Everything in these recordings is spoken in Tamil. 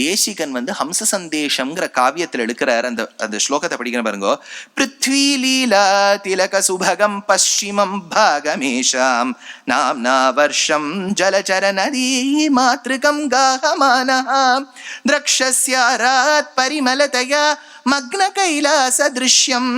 தேசிகன் வந்து ஹம்ச சந்தேஷம்ங்கிற காவியத்தில் எடுக்கிறார். அந்த அந்த ஸ்லோகத்தை படிக்கிற பாருங்க. பிருத்வி திலக சுபகம் பশ্চিமம் பாகமேஷாம். நாம் நா வர்ஷம் ஜலச்சர நதி மாத்ருகம் காகமானாம். திரக்ஷஸ்யாராத் பரிமலதயா மக்ன கைலாச திருஷ்யம்.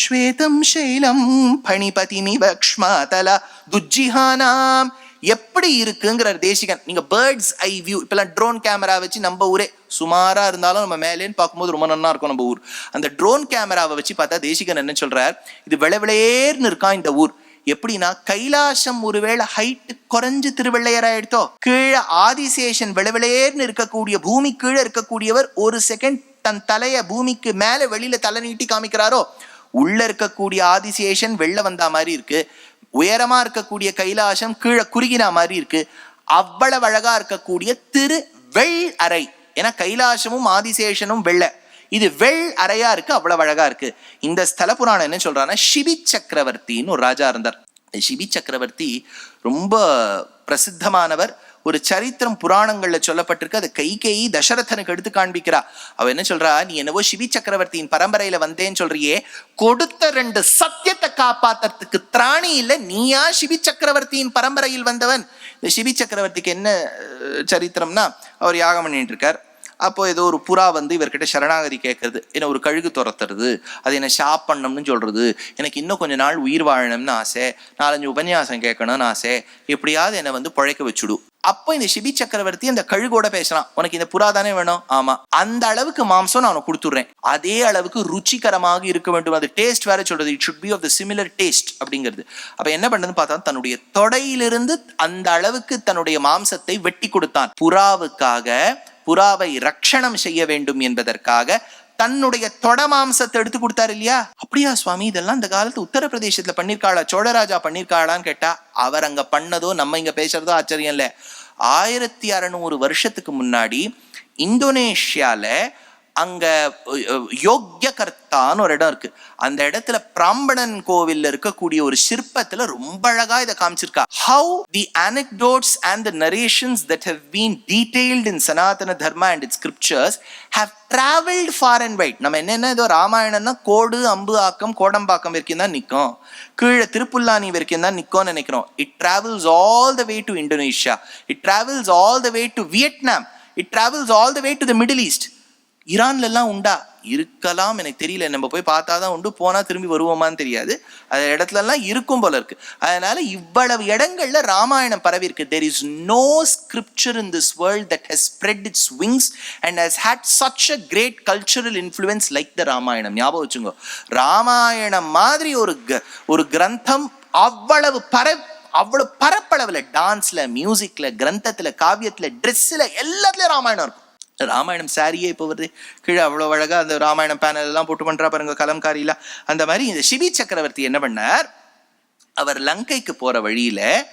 ஸ்வேதம் சைலம் பணிபதிமிவக்ஷ்மாதல துஜ்ஜிஹானாம் எப்படி இருக்குங்கிறார் தேசிகன். நீங்க பேர்ட்ஸ் ஐ வியூ இப்பெல்லாம் ட்ரோன் கேமரா வச்சு நம்ம ஊரே சுமாரா இருந்தாலும் நம்ம மேலேன்னு பார்க்கும்போது ரொம்ப நல்லா இருக்கும் நம்ம ஊர். அந்த ட்ரோன் கேமராவை வச்சு பார்த்தா தேசிகன் என்ன சொல்றார்? இது விளவிளேர்னு இருக்கான் இந்த ஊர். எப்படின்னா கைலாசம் ஒருவேளை ஹைட் குறைஞ்சு திருவள்ளையராயிடுத்தோ? கீழே ஆதிசேஷன் விளவிளேர்னு இருக்கக்கூடிய பூமி கீழே இருக்கக்கூடியவர் ஒரு செகண்ட் தன் தலைய பூமிக்கு மேல வெளியில தலை நீட்டி காமிக்கிறாரோ? உள்ள இருக்கக்கூடிய ஆதிசேஷன் வெளில வந்தா மாதிரி இருக்கு. உயரமா இருக்கக்கூடிய கைலாசம் கீழே குறுகினா மாதிரி இருக்கு. அவ்வளவு அழகா இருக்கக்கூடிய திரு வெள் அறை. ஏன்னா கைலாசமும் ஆதிசேஷனும் வெள்ளை. இது வெள் அறையா இருக்கு அவ்வளவு அழகா இருக்கு. இந்த ஸ்தல புராணம் என்ன சொல்றான்னா சிபி சக்கரவர்த்தின்னு ஒரு ராஜா இருந்தார். சிபி சக்கரவர்த்தி ரொம்ப பிரசித்தமானவர். ஒரு சரித்திரம் புராணங்கள்ல சொல்லப்பட்டிருக்கு. அது கைகேயி தசரதனுக்கு எடுத்து காண்பிக்கிறா. அவ என்ன சொல்றா? நீ என்னவோ சிவி சக்கரவர்த்தியின் பரம்பரையில வந்தேன்னு சொல்றியே. கொடுத்த ரெண்டு சத்தியத்தை காப்பாத்துறதுக்கு திராணி இல்ல. நீயா சிவி சக்கரவர்த்தியின் பரம்பரையில் வந்தவன்? இந்த சிவி சக்கரவர்த்திக்கு என்ன சரித்திரம்னா அவர் யாகம் பண்ணிட்டு இருக்கார். அப்போ ஏதோ ஒரு புறா வந்து இவர்கிட்ட சரணாகதி கேட்கறது என்ன ஒரு கழுகு துரத்துறது அது என்ன ஷாப் பண்ணணும்னு சொல்றது எனக்கு இன்னும் கொஞ்ச நாள் உயிர் வாழணும்னு ஆசை நாலஞ்சு உபன்யாசம் கேட்கணும்னு ஆசை எப்படியாவது என்னை வந்து பழைக்க வச்சுடு. அப்போ இந்த சிபி சக்கரவர்த்தி அந்த கழுகோட பேசலாம் உனக்கு இந்த புறா தானே வேணும்? ஆமா. அந்த அளவுக்கு மாம்சம் நான் உனக்கு கொடுத்துட்றேன். அதே அளவுக்கு ருச்சிகரமாக இருக்க வேண்டும். அது டேஸ்ட் வேற சொல்றது. It should be of the similar taste அப்படிங்கிறது. அப்ப என்ன பண்ணதுன்னு பார்த்தா தன்னுடைய தொடையிலிருந்து அந்த அளவுக்கு தன்னுடைய மாம்சத்தை வெட்டி கொடுத்தான். புறாவுக்காக புறாவை ரக்ஷணம் செய்ய வேண்டும் என்பதற்காக தன்னுடைய தொட மாம்சத்தை எடுத்து கொடுத்தாரு இல்லையா? அப்படியா சுவாமி? இதெல்லாம் இந்த காலத்து உத்தரப்பிரதேசத்துல பண்ணிருக்காளா? சோழராஜா பண்ணிருக்காளான்னு கேட்டா அவர் அங்க பண்ணதோ நம்ம இங்க பேசுறதோ ஆச்சரியம் இல்ல. ஆயிரத்தி அறநூறு வருஷத்துக்கு முன்னாடி இந்தோனேஷியால அங்கே அஹ், யோக்யகர்த்தான்னு ஒரு இடம் இருக்கு. அந்த இடத்துல பிராம்பணன் கோவில்ல இருக்கக்கூடிய ஒரு சிற்பத்தில் ரொம்ப அழகா இதை காமிச்சிருக்கா. How the anecdotes and the narrations that have been detailed in Sanatana Dharma and it scriptures have traveled far and wide நம்ம என்னென்ன ஏதோ ராமாயணம்னா கோடு அம்பு ஆக்கம் கோடம்பாக்கம் வரைக்கும் தான் நிற்கும் கீழே திருப்புல்லானி வரைக்கும் தான் நிற்கும்னு நினைக்கிறோம். It travels all the way to Indonesia it travels all the way to Vietnam it travels all the way to the middle east ஈரான்ல எல்லாம் உண்டா? இருக்கலாம். எனக்கு தெரியல. நம்ம போய் பார்த்தா தான் உண்டு. போனால் திரும்பி வருவோமான்னு தெரியாது. அந்த இடத்துலலாம் இருக்கும் போல இருக்கு. அதனால இவ்வளவு இடங்கள்ல ராமாயணம் பரவி இருக்கு there is no scripture in this world that has spread its wings and has had such a great cultural influence like the Ramayana ஞாபகம் வச்சுங்க ராமாயணம் மாதிரி ஒரு க- ஒரு கிரந்தம் அவ்வளவு பர அவ்வளவு பரப்பளவில் டான்ஸில் மியூசிக்கில் கிரந்தத்தில் காவியத்தில் ட்ரெஸ்ஸில் எல்லாத்துலேயும் ராமாயணம் இருக்கும். ராமாயணம் சாரியே இப்போ வருது. கீழே அவ்வளோ அழகாக அந்த ராமாயணம் பேனல் எல்லாம் போட்டு பண்ணுறா பாருங்க கலம்காரியில் அந்த மாதிரி இந்த சிவி சக்கரவர்த்தி என்ன பண்ணார்? அவர் லங்கைக்கு போகிற வழியில்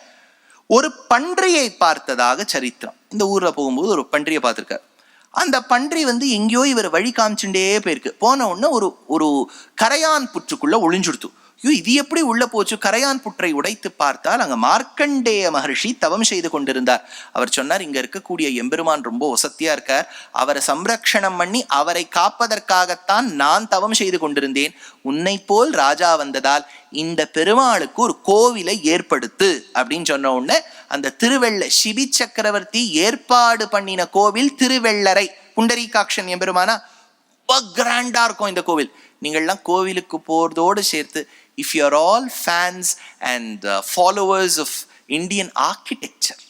ஒரு பன்றியை பார்த்ததாக சரித்திரம். இந்த ஊரில் போகும்போது ஒரு பன்றியை பார்த்துருக்கார். அந்த பன்றி வந்து எங்கேயோ இவர் வழி காமிச்சுட்டே போயிருக்கு. போன உடனே ஒரு ஒரு கரையான் புற்றுக்குள்ளே ஒளிஞ்சுடுத்து. ஐயோ இது எப்படி உள்ள போச்சு? கரையான் புற்றை உடைத்து பார்த்தால் அங்க மார்க்கண்டேய மகர்ஷி தவம் செய்து கொண்டிருந்தார். அவர் சொன்னார் இங்க இருக்கக்கூடிய எம்பெருமான் ரொம்ப ஒசத்தியா இருக்கார். அவரை சம்ரக்ஷணம் பண்ணி அவரை காப்பதற்காகத்தான் நான் தவம் செய்து கொண்டிருந்தேன். உன்னை போல் ராஜா வந்ததால் இந்த பெருமாளுக்கு ஒரு கோவிலை ஏற்படுத்து அப்படின்னு சொன்ன உடனே அந்த திருவெள்ள சிபி சக்கரவர்த்தி ஏற்பாடு பண்ணின கோவில் திருவெள்ளரை. புண்டரீகாட்சன் எம்பெருமானா ரொம்ப கிராண்டா இருக்கும் இந்த கோவில். நீங்கள்லாம் கோவிலுக்கு போறதோடு சேர்த்து if you are all fans and followers of Indian architecture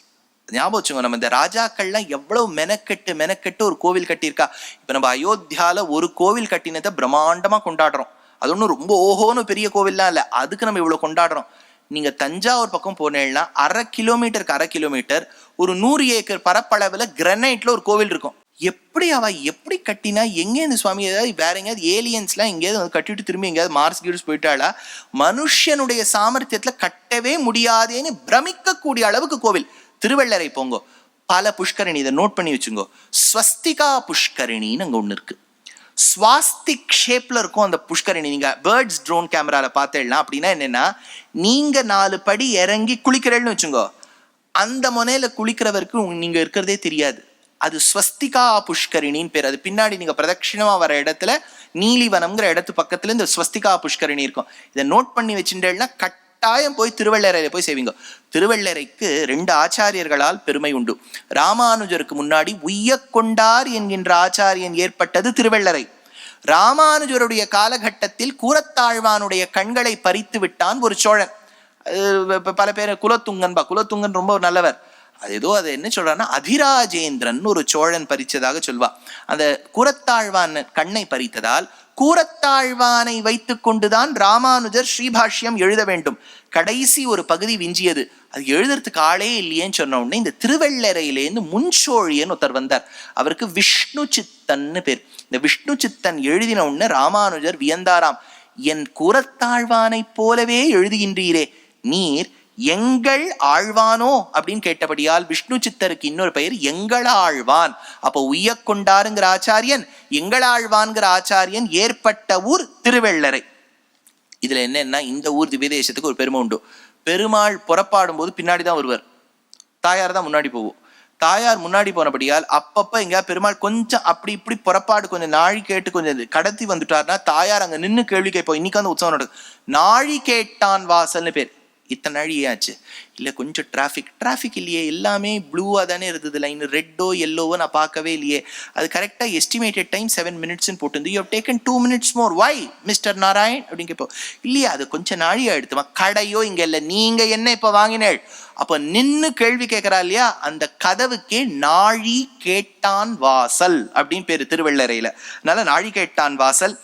ஞாபகம் வச்சுங்க நம்ம இந்த ராஜாக்கள்லாம் எவ்வளவு மெனக்கெட்டு மெனக்கெட்டு ஒரு கோவில் கட்டியிருக்கா? இப்போ நம்ம அயோத்தியாவில் ஒரு கோவில் கட்டினதை பிரம்மாண்டமாக கொண்டாடுறோம். அது ஒன்றும் ரொம்ப ஓஹோன்னு பெரிய கோவில்லாம் இல்லை. அதுக்கு நம்ம இவ்வளோ கொண்டாடுறோம். நீங்கள் தஞ்சாவூர் பக்கம் போனேன்னா அரை கிலோமீட்டருக்கு அரை கிலோமீட்டர் ஒரு நூறு ஏக்கர் பரப்பளவில் கிரனைட்டில் ஒரு கோவில் இருக்கும். எப்படி அவ எப்படி கட்டினா எங்கேருந்து சுவாமி? ஏதாவது வேற எங்கேயாவது ஏலியன்ஸ்லாம் எங்கேயாவது வந்து கட்டிட்டு திரும்பி எங்கேயாவது மார்ஸ் கீர்ஸ் போயிட்டாளா? மனுஷனுடைய சாமர்த்தியத்தில் கட்டவே முடியாதேன்னு பிரமிக்கக்கூடிய அளவுக்கு கோவில். திருவள்ளரை போங்கோ. பல புஷ்கரணி இதை நோட் பண்ணி வச்சுங்கோ. ஸ்வஸ்திகா புஷ்கரணின்னு அங்கே ஒன்று இருக்கு. ஸ்வாஸ்திக் ஷேப்ல இருக்கும் அந்த புஷ்கரணி. நீங்க பேர்ட்ஸ் ட்ரோன் கேமரால பார்த்தேன்னா அப்படின்னா என்னன்னா நீங்க நாலு படி இறங்கி குளிக்கிறேன்னு வச்சுங்கோ. அந்த முனையில குளிக்கிறவருக்கு நீங்கள் நீங்க இருக்கிறதே தெரியாது. அது ஸ்வஸ்திகா புஷ்கரிணின்னு பேர். அது பின்னாடி நீங்கள் பிரதட்சிணமாக வர இடத்துல நீலிவனம்ங்கிற இடத்து பக்கத்துல இந்த ஸ்வஸ்திகா புஷ்கரிணி இருக்கும். இதை நோட் பண்ணி வச்சுட்டேன்னா கட்டாயம் போய் திருவள்ளரையில போய் செய்வீங்க திருவள்ளரைக்கு ரெண்டு ஆச்சாரியர்களால் பெருமை உண்டு. ராமானுஜருக்கு முன்னாடி உய்யக்கொண்டார் என்கின்ற ஆச்சாரியன் ஏற்பட்டது திருவள்ளரை. ராமானுஜருடைய காலகட்டத்தில் கூரத்தாழ்வானுடைய கண்களை பறித்து விட்டான் ஒரு சோழன். பல பேர் குலத்துங்கன்பா. குலத்துங்கன் ரொம்ப நல்லவர். அது ஏதோ அது என்ன சொல்றான்னா அதிராஜேந்திரன் ஒரு சோழன் பறிச்சதாக சொல்வா. அந்த கூரத்தாழ்வான் கண்ணை பறித்ததால் கூரத்தாழ்வானை வைத்து கொண்டுதான் ராமானுஜர் ஸ்ரீபாஷ்யம் எழுத வேண்டும். கடைசி ஒரு பகுதி விஞ்சியது. அது எழுதுறதுக்கு ஆளே இல்லையேன்னு சொன்ன உடனே இந்த திருவள்ளரையிலேருந்து முன்சோழியன் ஒருத்தர் வந்தார். அவருக்கு விஷ்ணு சித்தன்னு பேர். இந்த விஷ்ணு சித்தன் எழுதின உடனே ராமானுஜர் வியந்தாராம். என் கூரத்தாழ்வானைப் போலவே எழுதுகின்றீரே. நீர் எங்கள் ஆழ்வானோ அப்படின்னு கேட்டபடியால் விஷ்ணு சித்தருக்கு இன்னொரு பெயர் எங்களாழ்வான். அப்போ உய்யக்கொண்டாருங்கிற ஆச்சாரியன் எங்களாழ்வான்கிற ஆச்சாரியன் ஏற்பட்ட ஊர் திருவெள்ளரை. இதுல என்னன்னா இந்த ஊர் திவ்யதேசத்துக்கு ஒரு பெருமை உண்டு. பெருமாள் புறப்பாடும் போது பின்னாடி தான் வருவார். தாயார் தான் முன்னாடி போவோம். தாயார் முன்னாடி போனபடியால் அப்பப்ப எங்கேயா பெருமாள் கொஞ்சம் அப்படி இப்படி புறப்பாடு கொஞ்சம் நாழி கேட்டு கொஞ்சம் கடத்தி வந்துட்டார்னா தாயார் அங்க நின்று கேள்வி கேட்போம். இன்னைக்கு அந்த உற்சவம் நடக்கும் நாழி கேட்டான் வாசல்னு பேர். இத்தனை நாழி ஆச்சு. கொஞ்சம் டிராஃபிக் டிராஃபிக் இல்லையே எல்லாமே ப்ளூவாக தானே இருந்தது லைன் ரெட்டோ எல்லோவோ நான் பார்க்கவே இல்லையே. அது கரெக்டாக எஸ்டிமேட்டட் டைம் செவன் மினிட்ஸ்னு போட்டு you taken two minutes more why mister Narayan அப்படின்னு கேட்போம். இல்லையா அது கொஞ்சம் நாழியாக எடுத்துமா கடையோ இங்கே இல்லை. நீங்கள் என்ன இப்போ வாங்கினேள் அப்போ நின்று கேள்வி கேட்குறா இல்லையா? அந்த கதவுக்கே நாழி கேட்டான் வாசல் அப்படின்னு பேர் திருவள்ளரையில். அதனால நாழி கேட்டான் வாசல்.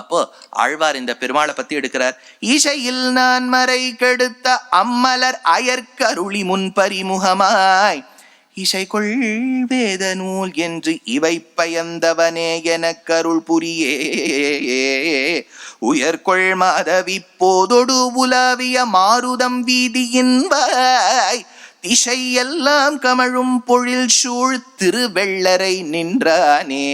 அப்போ ஆழ்வார் இந்த பெருமாளை பத்தி எடுக்கிறார். இசையில் நான் மறை கெடுத்த அம்மலர் அயற்கருளி முன்பரிமுகமாய் இசைக்குள் வேத நூல் என்று இவை பயந்தவனே எனக்கருள் புரியே. உயர்கொள் மாதவி போதொடு உலாவிய மாருதம் வீதியின் வாய் இசையெல்லாம் கமழும் பொழில் சூழ் திருவெள்ளரை நின்றானே.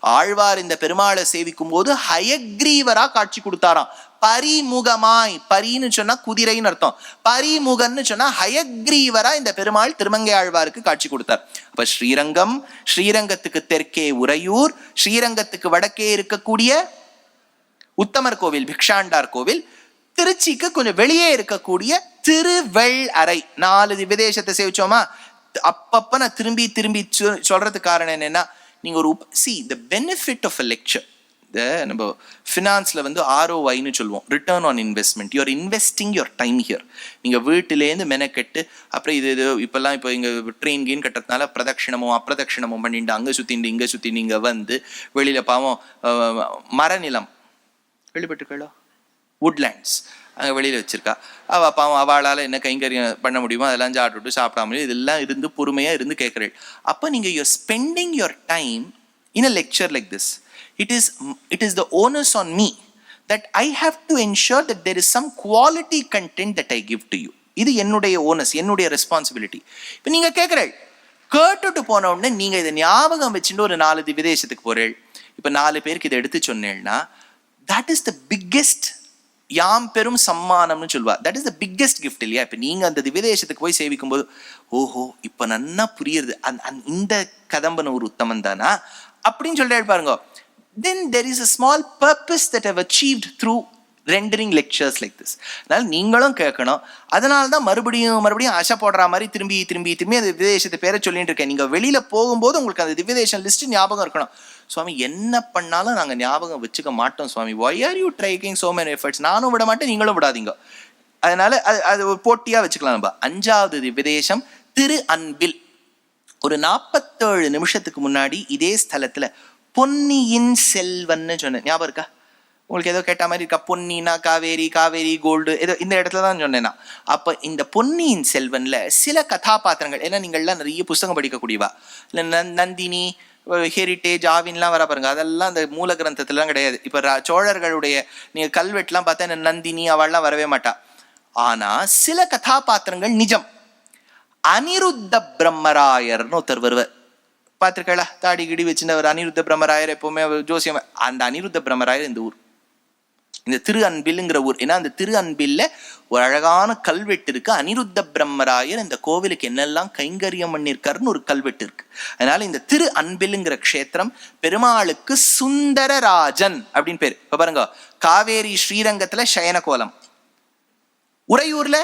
ஆழ்வார் இந்த பெருமாளை சேவிக்கும் போது ஹயக்ரீவரா காட்சி கொடுத்தாராம். பரிமுகமாய் பரின்னு சொன்னா குதிரைன்னு அர்த்தம். பரிமுகன்னு சொன்னா ஹயக்ரீவரா இந்த பெருமாள் திருமங்கை ஆழ்வாருக்கு காட்சி கொடுத்தார். அப்ப ஸ்ரீரங்கம் ஸ்ரீரங்கத்துக்கு தெற்கே உறையூர் ஸ்ரீரங்கத்துக்கு வடக்கே இருக்கக்கூடிய உத்தமர் கோவில் பிக்ஷாண்டார் கோவில் திருச்சிக்கு கொஞ்சம் வெளியே இருக்கக்கூடிய திருவெள் அறை. நாலு விதேசத்தை சேவிச்சோமா? அப்பப்ப நான் திரும்பி திரும்பி சொல்றதுக்கு காரணம் என்னன்னா நீங்க ஒரு see the benefit of a lecture இந்த நம்ம ஃபினான்ஸில் வந்து ஆர்ஓஐன்னு சொல்லுவோம். Return on investment you're investing your time here நீங்கள் வீட்டிலேருந்து மெனக்கெட்டு அப்புறம் இது இது இப்போல்லாம் இப்போ இங்கே ட்ரெயின் கீன் கட்டுறதுனால பிரதட்சிணமோ அப்பிரதட்சிணமோ பண்ணிட்டு அங்கே சுற்றிண்டு இங்கே சுற்றி நீங்கள் வந்து வெளியில் பாவம் மரநிலம். வெளிப்பட்டுக்களோ வுட்லேண்ட்ஸ் அங்கே வெளியில் வச்சிருக்கா. அவள் பாவம் அவளால் என்ன கைங்கரியம் பண்ண முடியுமோ அதெல்லாம் சாப்பிட்டுட்டு சாப்பிடாமலே இதெல்லாம் இருந்து பொறுமையாக இருந்து கேட்குறீள். அப்போ நீங்கள் you're spending your time in a lecture like this it is it is the onus on me that I have to ensure that there is some quality content that I give to you இது என்னுடைய ஓனஸ் என்னுடைய ரெஸ்பான்சிபிலிட்டி இப்போ நீங்கள் கேட்குறீள் கேட்டுட்டு போன உடனே நீங்கள் இதை ஞாபகம் வச்சுட்டு ஒரு நாலு தி- விதேசத்துக்கு போகிறீள் இப்போ நாலு பேருக்கு இதை எடுத்து சொன்னேன்னா தட் இஸ் த பிக்கெஸ்ட் யாம் பெரும் சம்மானம்னு சொல்வா that is the biggest gift இல்லையா? இப்போ நீங்கள் அந்த விதேசத்துக்கு போய் சேவிக்கும் போது ஓஹோ இப்போ நன்னா புரியுது அந்த அந் இந்த கதம்பன ஒரு உத்தமன் தானா? அப்படின்னு சொல்லிட்டு பாருங்க. Then there is a small purpose that have achieved through rendering lectures like this அதனால் நீங்களும் கேட்கணும். அதனால தான் மறுபடியும் மறுபடியும் ஆசை போடுற மாதிரி திரும்பி திரும்பி திரும்பி அந்த விதேசத்தை பேரை சொல்லிட்டு இருக்கேன். நீங்கள் வெளியில் போகும்போது உங்களுக்கு அந்த திவ்யதேசம் லிஸ்ட்டு ஞாபகம் இருக்கணும். சுவாமி என்ன பண்ணாலும் நாங்கள் ஞாபகம் வச்சுக்க மாட்டோம் Swami. Why are you taking so many efforts நானும் விட மாட்டேன் நீங்களும் விடாதீங்க. அதனால அது அது ஒரு போட்டியாக வச்சுக்கலாம் நம்ம. அஞ்சாவது விதேசம் திரு அன்பில். ஒரு நாற்பத்தேழு நிமிஷத்துக்கு முன்னாடி இதே ஸ்தலத்தில் பொன்னியின் செல்வன்னு சொன்னேன். ஞாபகம் இருக்கா? உங்களுக்கு ஏதோ கேட்ட மாதிரி இருக்கா? பொன்னினா காவேரி காவேரி கோல்டு ஏதோ இந்த இடத்துல தான் சொன்னேன்னா அப்போ இந்த பொன்னியின் செல்வனில் சில கதாபாத்திரங்கள் ஏன்னா நீங்கள்லாம் நிறைய புஸ்தகம் படிக்கக்கூடியவா. இல்லை நந்தினி ஹெரிட்டேஜ் ஆவின்லாம் வர பாருங்க. அதெல்லாம் அந்த மூல கிரந்தத்துலலாம் கிடையாது. இப்போ ரா- சோழர்களுடைய நீங்கள் கல்வெட்டுலாம் பார்த்தா நந்தினி அவள்லாம் வரவே மாட்டா. ஆனால் சில கதாபாத்திரங்கள் நிஜம். அனிருத்த பிரம்மராயர்னு ஒருத்தர் வருவார். பார்த்துருக்கல தாடி கிடி வச்சுருந்தவர் அனிருத்த பிரம்மராயர் எப்பவுமே ஜோசியம். அந்த அனிருத்த பிரம்மராயர் இந்த ஊர். இந்த திரு அன்பில்ங்கிற ஊர். ஏன்னா அந்த திரு அன்பில்ல ஒரு அழகான கல்வெட்டு இருக்கு. அனிருத்த பிரம்மராயர் இந்த கோவிலுக்கு என்னெல்லாம் கைங்கரியம் பண்ணியிருக்காருன்னு ஒரு கல்வெட்டு இருக்கு. அதனால இந்த திரு அன்பில்ங்கிற க்ஷேத்திரம் பெருமாளுக்கு சுந்தரராஜன் அப்படின்னு பேர். இப்ப பாருங்க காவேரி ஸ்ரீரங்கத்துல சயனகோலம். உறையூர்ல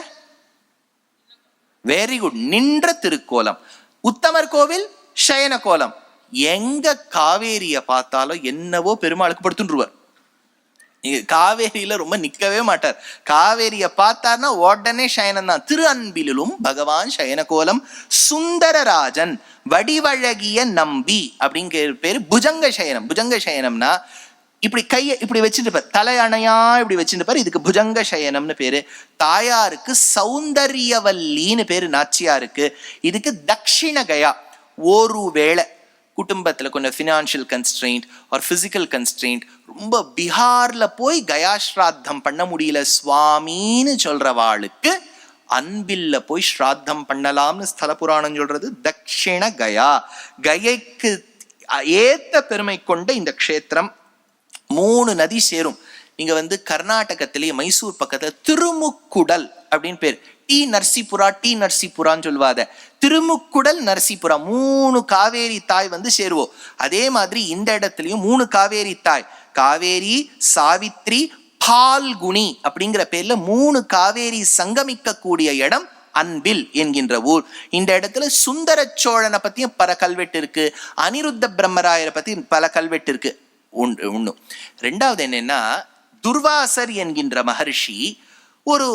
வெரி குட் நின்ற திருக்கோலம். உத்தமர் கோவில் சயனகோலம். எங்க காவேரிய பார்த்தாலும் என்னவோ பெருமாளுக்கு படுத்துருவார் இங்க காவேரியில ரொம்ப நிக்கவே மாட்டார். காவேரிய பார்த்தார்னா உடனே சயனம் தான். திரு அன்பிலும் பகவான் சயனகோலம் சுந்தரராஜன் வடிவழகிய நம்பி அப்படிங்கிற பேரு புஜங்க சயனம். புஜங்க சயனம்னா இப்படி கையை இப்படி வச்சுட்டு தலையணையா இப்படி வச்சுட்டு இதுக்கு புஜங்க சயனம்னு பேரு. தாயாருக்கு சௌந்தரியவல்லின்னு பேரு நாச்சியாருக்கு. இதுக்கு தக்ஷிண கயா ஒரு வேளை குடும்பத்தில் கொஞ்சம் financial constraint or physical constraint ரொம்ப பீகாரில் போய் கயாஸ்ராத்தம் பண்ண முடியல சுவாமின்னு சொல்கிறவாளுக்கு அன்பில்ல போய் ஸ்ராத்தம் பண்ணலாம்னு ஸ்தல புராணம் சொல்றது தக்ஷிண கயா. கயைக்கு ஏத்த பெருமை கொண்ட இந்த க்ஷேத்திரம் மூணு நதி சேரும். நீங்க வந்து கர்நாடகத்திலேயே மைசூர் பக்கத்துல திருமுக்குடல் அப்படின்னு பேர். டி நர்சிபுரா டி நர்சிபுரான்னு சொல்லுவாத திருமுக்குடல் நரசிபுரா மூணு காவேரி தாய் வந்து சேருவோம். அதே மாதிரி இந்த இடத்துலயும் மூணு காவேரி தாய். காவேரி சாவித்ரி பால்குனி அப்படிங்கிற பேர்ல மூணு காவேரி சங்கமிக்க கூடிய இடம் அன்பில் என்கின்ற ஊர். இந்த இடத்துல சுந்தர சோழனை பத்தியும் பல கல்வெட்டு இருக்கு. அனிருத்த பிரம்மராயரை பத்தி பல கல்வெட்டு இருக்கு. ஒன்று ஒன்று ரெண்டாவது என்னன்னா துர்வாசர் என்கின்ற மகர்ஷி ஒரு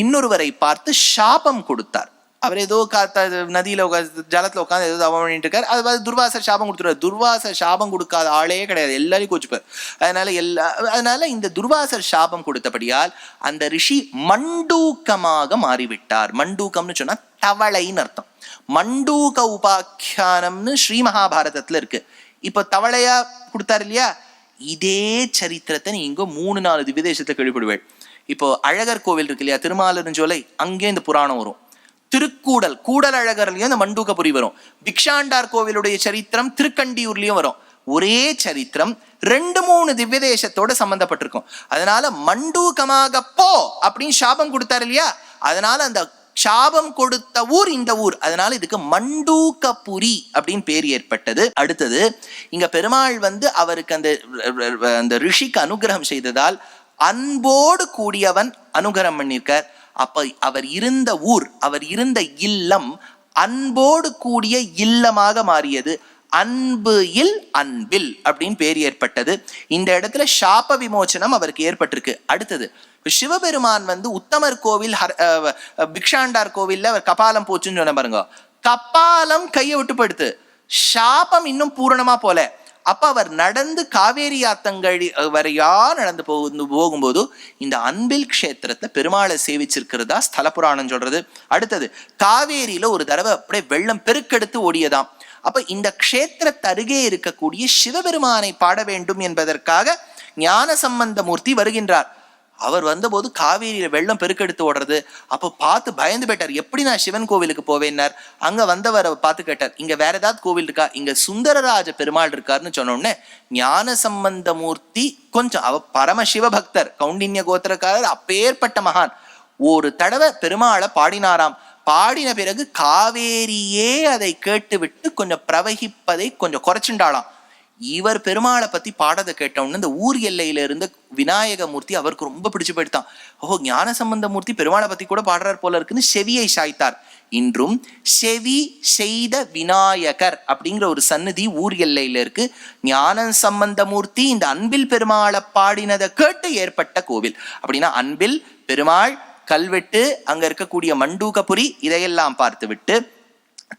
இன்னொருவரை பார்த்து சாபம் கொடுத்தார். அவர் ஏதோ காத்த நதியில உட்காந்து ஜலத்துல உட்காந்து ஏதோ தவம் பண்ணிட்டு இருக்காரு. அது பார்த்து துர்வாசர் சாபம் கொடுத்துருவார். துர்வாச சாபம் கொடுக்காத ஆளே கிடையாது. எல்லாரையும் கோச்சுப்பார். அதனால எல்லா அதனால இந்த துர்வாசர் சாபம் கொடுத்தபடியால் அந்த ரிஷி மண்டூக்கமாக மாறிவிட்டார். மண்டூக்கம்னு சொன்னா தவளைன்னு அர்த்தம். மண்டூக உபாக்கியானம்னு ஸ்ரீ மகாபாரதத்துல இருக்கு. இப்போ தவளையா கொடுத்தாரு இல்லையா? இதே சரித்திரத்தை நீங்க மூணு நாலு விதேசத்தை கேள்விப்படுவேன். இப்போ அழகர் கோவில் இருக்கு இல்லையா? திருமாலிருஞ்சோலை அங்கே இந்த புராணம் வரும். திருக்கூடல் கூடல் அழகர்லயும் இந்த மண்டூகபுரி வரும். பிக்ஷாண்டார் கோவிலுடைய சரித்திரம் திருக்கண்டியூர்லயும் வரும். ஒரே சரித்திரம் ரெண்டு மூணு திவ்ய தேசத்தோட சம்பந்தப்பட்டிருக்கும். அதனால மண்டூகமாக போ அப்படின்னு சாபம் கொடுத்தாரு இல்லையா? அதனால அந்த சாபம் கொடுத்த ஊர் இந்த ஊர். அதனால இதுக்கு மண்டூகபுரி அப்படின்னு பேர் ஏற்பட்டது. அடுத்தது இங்க பெருமாள் வந்து அவருக்கு அந்த அந்த ரிஷிக்கு அனுகிரகம் செய்ததால் அன்போடு கூடியவன் அனுகரம் பண்ணியிருக்கார். அப்ப அவர் இருந்த ஊர் அவர் இருந்த இல்லம் அன்போடு கூடிய இல்லமாக மாறியது. அன்பு இல் அன்பில் அப்படின்னு பேர் ஏற்பட்டது. இந்த இடத்துல சாப விமோச்சனம் அவருக்கு ஏற்பட்டிருக்கு. அடுத்தது சிவபெருமான் வந்து உத்தமர் கோவில் ஹர் பிக்ஷாண்டார் கோவில்ல அவர் கபாலம் போச்சுன்னு சொன்ன பாருங்க. கபாலம் கையை விட்டு படுத்து சாபம் இன்னும் பூரணமா போல. அப்ப அவர் நடந்து காவேரி ஆத்தங்கழி வரையா நடந்து போகுது போகும்போது இந்த அன்பில் க்ஷேத்திரத்தை பெருமாளை சேவிச்சிருக்கிறதா ஸ்தல புராணம் சொல்றது. அடுத்தது காவேரியில ஒரு தடவை அப்படியே வெள்ளம் பெருக்கெடுத்து ஓடியதாம். அப்ப இந்த க்ஷேத்திரத்தருகே இருக்கக்கூடிய சிவபெருமானை பாட வேண்டும் என்பதற்காக ஞான சம்பந்த மூர்த்தி வருகின்றார். அவர் வந்தபோது காவேரியில வெள்ளம் பெருக்கெடுத்து ஓடுறது. அப்போ பார்த்து பயந்து போயிட்டார். எப்படி நான் சிவன் கோவிலுக்கு போவேன்னார்? அங்க வந்தவரை பார்த்து கேட்டார். இங்க வேற ஏதாவது கோவில் இருக்கா? இங்க சுந்தரராஜ பெருமாள் இருக்காருன்னு சொன்னோடனே ஞான சம்பந்த மூர்த்தி கொஞ்சம் அவ பரம சிவபக்தர் கவுண்டின்ய கோத்திரக்காரர் அப்பேற்பட்ட மகான். ஒரு தடவை பெருமாளை பாடினாராம். பாடின பிறகு காவேரியே அதை கேட்டுவிட்டு கொஞ்சம் பிரவகிப்பதை கொஞ்சம் குறைச்சுண்டாளாம். இவர் பெருமாளை பத்தி பாடத்தை கேட்டவுடனே இந்த ஊர் எல்லையில இருந்த விநாயக மூர்த்தி அவருக்கு ரொம்ப பிடிச்சு போயிட்டான். ஓஹோ ஞான சம்பந்த மூர்த்தி பெருமாளை பத்தி கூட பாடுறார் போல இருக்குன்னு செவியை சாய்த்தார். இன்றும் செவி செய்த விநாயகர் அப்படிங்கிற ஒரு சன்னதி ஊர் எல்லையில இருக்கு. ஞான சம்பந்த மூர்த்தி இந்த அன்பில் பெருமாளை பாடினதை கேட்டு ஏற்பட்ட கோவில். அப்படின்னா அன்பில் பெருமாள் கல்வெட்டு அங்க இருக்கக்கூடிய மண்டூகபுரி இதையெல்லாம் பார்த்துவிட்டு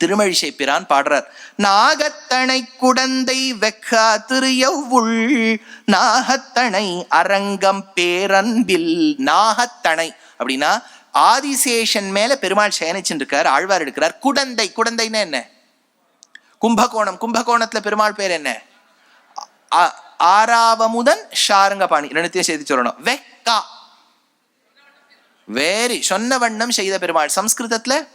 திருமழிசை பிரான் பாடுறார். நாகத்தனை குடந்தை வெக்கா திரியவுள் நாகத்தனை அரங்கம் பேரன்பில் நாகத்தனை அப்படின்னா ஆதிசேஷன் மேல பெருமாள் சயனிச்சுட்டு இருக்கார் ஆழ்வார் எடுக்கிறார். குடந்தை குடந்தைன்னா என்ன? கும்பகோணம் கும்பகோணத்துல பெருமாள் பேர் என்ன? ஆ- ஆறாவமுதன் ஷாரங்கபாணி ரெண்டுத்தையும் சேர்த்து சொல்லணும். வெக்கா. வேரி சொன்ன வண்ணம் செய்த பெருமாள் சம்ஸ்கிருதத்துல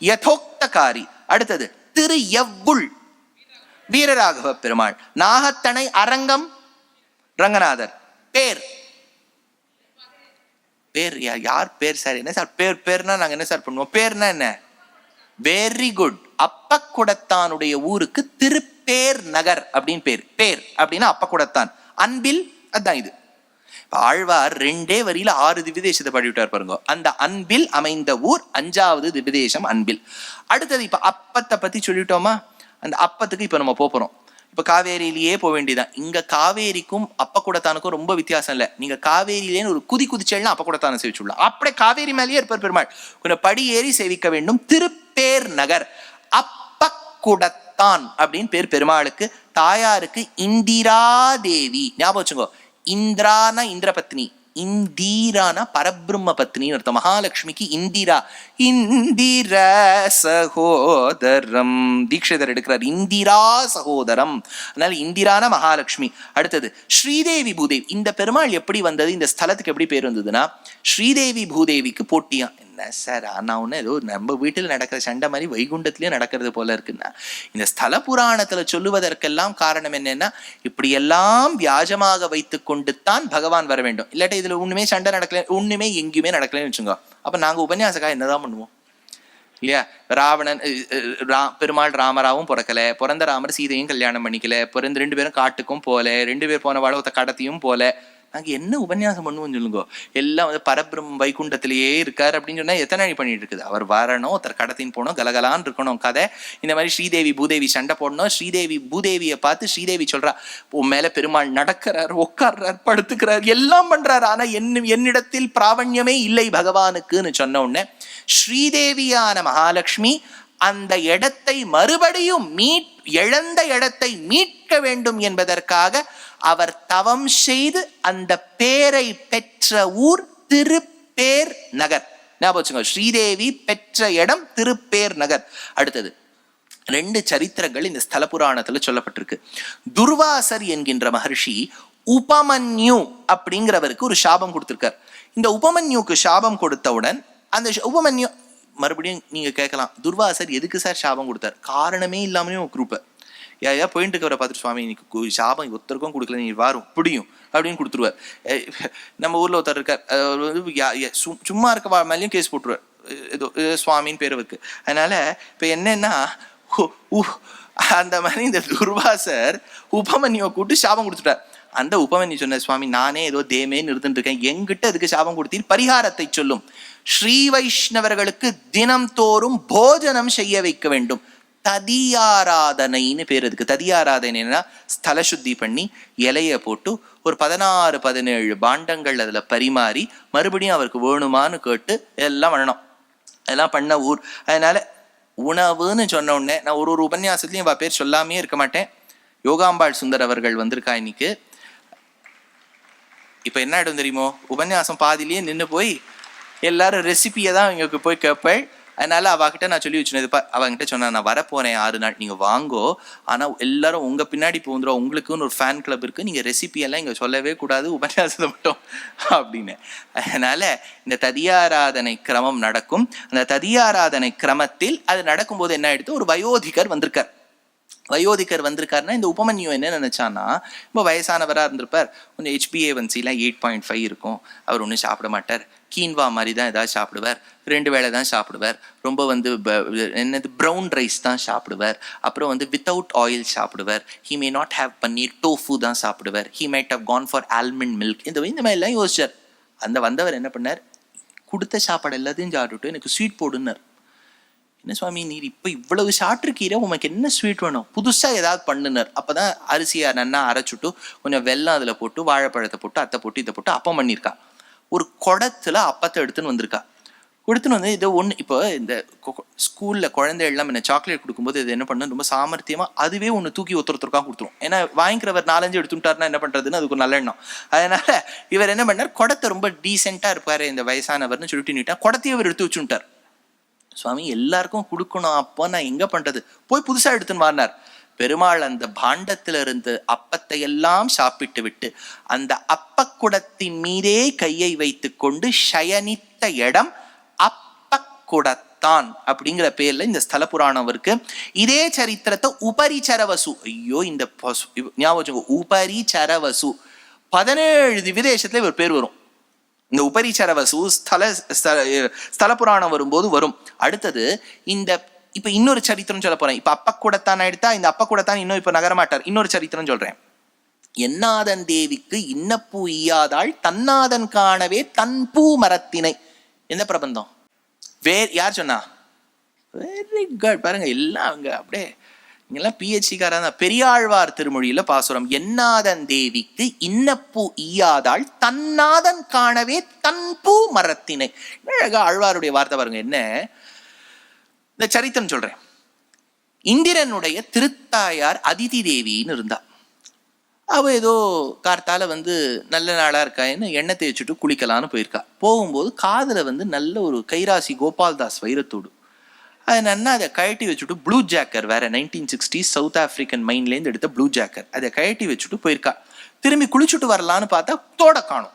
யதோக்தகாரி. அடுத்தது திரு எவ்வுள் வீரராகவ பெருமாள். நாகத்தனை அரங்கம் ரங்கநாதர். பேர். பேர் யார் பேர் சார்? என்ன சார்? பேர் பேர்னா நாங்க என்ன சார் பண்ணுவோம்? பேர்னா என்ன? வெரி குட் அப்பக்குடத்தானுடைய ஊருக்கு திருப்பேர் நகர் அப்படின்னு பேர். பேர் அப்படின்னா அப்பக்குடத்தான். அன்பில் அதான் இது. ஆழ்வார் ரெண்டே வரியில ஆறு திவ்யதேசத்தை பாடிவிட்டார் பாருங்க. அந்த அன்பில் அமைந்த ஊர் அஞ்சாவது திவ்யதேசம் அன்பில். அடுத்தது இப்ப அப்பத்தை பத்தி சொல்லிட்டோமா? அந்த அப்பத்துக்கு இப்ப நம்ம போறோம். இப்ப காவேரியிலேயே போக வேண்டியதான் இங்க காவேரிக்கும் அப்பக்கூடத்தானுக்கும் ரொம்ப வித்தியாசம் இல்ல. நீங்க காவேரியிலேன்னு ஒரு குதி குதிச்சல்னா அப்பக்குடத்தான சேவிச்சுள்ள அப்படியே காவேரி மேலேயே இருப்பார் பெருமாள். கொஞ்சம் படி ஏறி சேவிக்க வேண்டும். திருப்பேர் நகர். அப்பக்குடத்தான் அப்படின்னு பேர் பெருமாளுக்கு. தாயாருக்கு இந்திரா தேவி ஞாபகம் வச்சுக்கோ. இந்திரான இந்திரபத்னி. இந்தீரான பரபிரம்ம பத்னின்னு அர்த்தம். மகாலட்சுமிக்கு இந்திரா. இந்திர சகோதரம். தீட்சிதர் எடுக்கிறார். இந்திரா சகோதரம். அதனால இந்திரான மகாலட்சுமி. அடுத்தது ஸ்ரீதேவி பூதேவி. இந்த பெருமாள் எப்படி வந்தது? இந்த ஸ்தலத்துக்கு எப்படி பேர் வந்ததுன்னா ஸ்ரீதேவி பூதேவிக்கு போட்டியா? என்ன சார் நான் ஒன்று ஏதோ நம்ம வீட்டில் நடக்கிற சண்டை மாதிரி வைகுண்டத்துலேயும் நடக்கிறது போல இருக்குன்னா இந்த ஸ்தல புராணத்துல சொல்லுவதற்கெல்லாம் காரணம் என்னன்னா இப்படியெல்லாம் வியாஜமாக வைத்து கொண்டு தான் பகவான் வர வேண்டும். இல்லாட்டி இதுல ஒண்ணுமே சண்டை நடக்கல ஒண்ணுமே எங்கேயுமே நடக்கலன்னு வச்சுங்க அப்ப நாங்க உபன்யாசக்கா என்னதான் பண்ணுவோம்? இல்லையா? ராவணன் ரா- பெருமாள் ராமராவும் பிறக்கல பிறந்த ராமர் சீதையும் கல்யாணம் பண்ணிக்கல பிறந்த ரெண்டு பேரும் காட்டுக்கும் போல ரெண்டு பேர் போன வாழ கடத்தியும் கடத்தையும் போல நாங்கள் என்ன உபன்யாசம் பண்ணுவோம் சொல்லுங்க. எல்லாம் வந்து பரபிரம் வைகுண்டத்திலேயே இருக்கார் அப்படின்னு சொன்னால் எத்தனை அடி பண்ணிட்டு இருக்குது? அவர் வரணும் ஒருத்தர் கடத்தின் போகணும் கலகலான்னு இருக்கணும் கதை. இந்த மாதிரி ஸ்ரீதேவி பூதேவி சண்டை போடணும். ஸ்ரீதேவி பூதேவியை பார்த்து ஸ்ரீதேவி சொல்றா உன் மேலே பெருமாள் நடக்கிறார் உட்கார்றார் படுத்துக்கிறார் எல்லாம் பண்றாரு. ஆனால் என்ன என்னிடத்தில் பிராவண்யமே இல்லை பகவானுக்குன்னு சொன்ன உடனே ஸ்ரீதேவியான மகாலட்சுமி அந்த இடத்தை மறுபடியும் மீட் இழந்த இடத்தை மீட்க வேண்டும் என்பதற்காக அவர் தவம் செய்து அந்த பேரை பெற்ற ஊர் திருப்பேர் நகர். ஞாபகம் ஸ்ரீதேவி பெற்ற இடம் திருப்பேர் நகர். அடுத்தது ரெண்டு சரித்திரங்கள் இந்த ஸ்தல புராணத்துல சொல்லப்பட்டிருக்கு. துர்வாசர் என்கின்ற மகர்ஷி உபமன்யு அப்படிங்கிறவருக்கு ஒரு சாபம் கொடுத்திருக்கார். இந்த உபமன்யுக்கு சாபம் கொடுத்தவுடன் அந்த உபமன்யு மறுபடியும் நீங்கள் கேட்கலாம் துர்வாசர் எதுக்கு சார் சாபம் கொடுத்தார்? காரணமே இல்லாமலே உன் குரூப்பை யா யா போயிட்டு இருக்கவரை பார்த்துட்டு சுவாமி இன்னைக்கு கு- சாபம் ஒருத்தருக்கும் கொடுக்கல நீ வாரும் பிடியும் அப்படின்னு கொடுத்துருவார். நம்ம ஊரில் ஒருத்தர் இருக்கார் அவர் வந்து யா- யா- சும்மா இருக்க மேலேயும் கேஸ் போட்டுருவார். ஏதோ சுவாமின்னு பேர் இருக்கு அதனால இப்போ என்னன்னா உ- அந்த மாதிரி இந்த துர்வாசர் உபமன்யுவை கூப்பிட்டு சாபம் கொடுத்துட்டார். அந்த உபமன்யு சொன்ன சுவாமி நானே ஏதோ தேமேன்னு இருந்துட்டு இருக்கேன் எங்கிட்ட அதுக்கு சாபம் கொடுத்தீர் பரிகாரத்தை சொல்லும். ஸ்ரீ வைஷ்ணவர்களுக்கு தினம் தோறும் போஜனம் செய்ய வைக்க வேண்டும். ததியாராதனைன்னு பேர் இருக்கு ததியாராதனைனா ஸ்தல சுத்தி பண்ணி இலைய போட்டு ஒரு பதினாறு பதினேழு பாண்டங்கள் அதில் பரிமாறி மறுபடியும் அவருக்கு வேணுமான்னு கேட்டு எல்லாம் பண்ணணும். எல்லாம் பண்ண ஊர். அதனால உணவுன்னு சொன்ன உடனே நான் ஒரு ஒரு உபன்யாசத்துலையும் பேர் சொல்லாமே இருக்க மாட்டேன். யோகாம்பாள் சுந்தர் அவர்கள் வந்திருக்கா இன்னைக்கு. இப்போ என்ன ஆகிடும் தெரியுமோ? உபன்யாசம் பாதிலேயே நின்று போய் எல்லாரும் ரெசிபியை தான் இவங்களுக்கு போய் கேட்பேன் அதனால அவகிட்ட நான் சொல்லி வச்சுனது அவங்ககிட்ட சொன்னேன் நான் வரப்போறேன் ஆறு நாள். நீங்க வாங்கோ. ஆனா எல்லாரும் உங்க பின்னாடி போந்துடும் உங்களுக்குன்னு ஒரு ஃபேன் கிளப் இருக்கு. நீங்க ரெசிபி எல்லாம் இங்க சொல்லவே கூடாது. உபன்யாசத்தை மட்டும். அப்படின்னு. அதனால இந்த ததியாராதனை கிரமம் நடக்கும். அந்த ததியாராதனை கிரமத்தில் அது நடக்கும்போது என்ன ஆயிடுது? ஒரு வயோதிகர் வந்திருக்கார். வயோதிகர் வந்திருக்காருன்னா இந்த உபமன்யு என்ன நினைச்சான்னா ரொம்ப வயசானவராக இருந்திருப்பார். கொஞ்சம் ஹெச்பிஏவன்சிலாம் எயிட் பாயிண்ட் ஃபைவ் இருக்கும். அவர் ஒன்றும் சாப்பிட மாட்டார். கீன்வா மாதிரி தான் ஏதாவது சாப்பிடுவார். ரெண்டு வேளை தான் சாப்பிடுவார். ரொம்ப வந்து ப- என்னது ப்ரௌன் ரைஸ் தான் சாப்பிடுவார். அப்புறம் வந்து வித்தவுட் ஆயில் சாப்பிடுவார். He may not have paneer tofu தான் சாப்பிடுவார். He might have gone for almond milk இந்த இந்த மாதிரிலாம் யோசிச்சார். அந்த வந்தவர் என்ன பண்ணார்? கொடுத்த சாப்பாடு எல்லாத்தையும் சாப்பிட்டுட்டு எனக்கு ஸ்வீட் போடுன்னார். என்ன சுவாமி நீர் இப்போ இவ்வளவு சாப்பிட்ருக்கீர உனக்கு என்ன ஸ்வீட் வேணும்? புதுசாக ஏதாவது பண்ணுனர். அப்பதான் அரிசியை நன்னா அரைச்சுட்டு கொஞ்சம் வெள்ளம் அதில் போட்டு வாழைப்பழத்தை போட்டு அத்தை போட்டு இதை போட்டு அப்பம் பண்ணியிருக்கா. ஒரு குடத்தில் அப்பத்தை எடுத்துன்னு வந்திருக்கா. கொடுத்துன்னு வந்து இதை ஒன்று இப்போ இந்த ஸ்கூலில் குழந்தை எல்லாம் என்ன சாக்லேட் கொடுக்கும்போது இது என்ன பண்ணு ரொம்ப சாமர்த்தியமாக அதுவே ஒன்று தூக்கி ஒருத்தர் ஒருத்தருக்கா கொடுத்துரும். ஏன்னா வாங்கிக்கிறவர் நாலஞ்சு எடுத்துட்டாருன்னா என்ன பண்ணுறதுன்னு அதுக்கு ஒரு நல்ல எண்ணம். அதனால் இவர் என்ன பண்ணார்? குடத்தை ரொம்ப டீசெண்டாக இருப்பார் இந்த வயசானவர்னு சொல்லிட்டு நீட்டா குடத்தையும் இவர் எடுத்து வச்சுட்டார் சுவாமி எல்லாருக்கும் கொடுக்கணும். அப்போ நான் எங்க பண்றது? போய் புதுசா எடுத்துன்னு வாரினார். பெருமாள் அந்த பாண்டத்துல இருந்து அப்பத்தை எல்லாம் சாப்பிட்டு விட்டு அந்த அப்பக்குடத்தின் மீதே கையை வைத்து கொண்டு சயனித்த இடம் அப்பக்குடத்தான் அப்படிங்கிற பேர்ல இந்த ஸ்தல புராணம் இருக்கு. இதே சரித்திரத்தை உபரிச்சரவசு. ஐயோ இந்த பசு- ஞாபகம் உபரிச்சரவசு. பதினேழு விதேசத்துல இவர் பேர் வரும். இந்த உபரிச்சரவசு ஸ்தல ஸ்தல ஸ்தல புராணம் வரும்போது வரும். அடுத்தது இந்த இப்ப இன்னொரு சரித்திரம் சொல்ல போறேன். இப்ப அப்ப கூடத்தான் எடுத்தா இந்த அப்ப கூடத்தான் இன்னும் இப்ப நகரமாட்டார். இன்னொரு சரித்திரம் சொல்றேன். என்னாதன் தேவிக்கு இன்னப்பூ ஈயாதாள் தன்னாதன் காணவே தன் பூ மரத்தினை. எந்த பிரபந்தம்? வேர் யார் சொன்னா? வெரி குட் பாருங்க எல்லாம் அவங்க அப்படியே இங்கெல்லாம் பிஹெச்டிக்காரன் தான். பெரியாழ்வார் திருமொழியில பாசுரம் என்னாதன் தேவிக்கு இன்னப்பூ ஈயாதாள் தன்னாதன் காணவே தன் பூ மரத்தினை அழகா ஆழ்வாருடைய வார்த்தை பாருங்க. என்ன? இந்த சரித்திரம் சொல்றேன். இந்திரனுடைய திருத்தாயார் அதிதி தேவின்னு இருந்தா. அவ ஏதோ கார்த்தால வந்து நல்ல நாளா இருக்கான்னு எண்ணெய் தேய்ச்சிட்டு குளிக்கலான்னு போயிருக்கா. போகும்போது காதுல வந்து நல்ல ஒரு கைராசி கோபால்தாஸ் வைரத்தோடு அது நன்னா அதை கழட்டி வச்சுட்டு ப்ளூ ஜாக்கர் வேற நைன்டீன் சிக்ஸ்டி சவுத் ஆஃப்ரிக்கன் மைண்ட்லேருந்து எடுத்த ப்ளூ ஜாக்கர் அதை கழட்டி வச்சுட்டு போயிருக்கா. திரும்பி குளிச்சுட்டு வரலான்னு பார்த்தா தோட காணும்.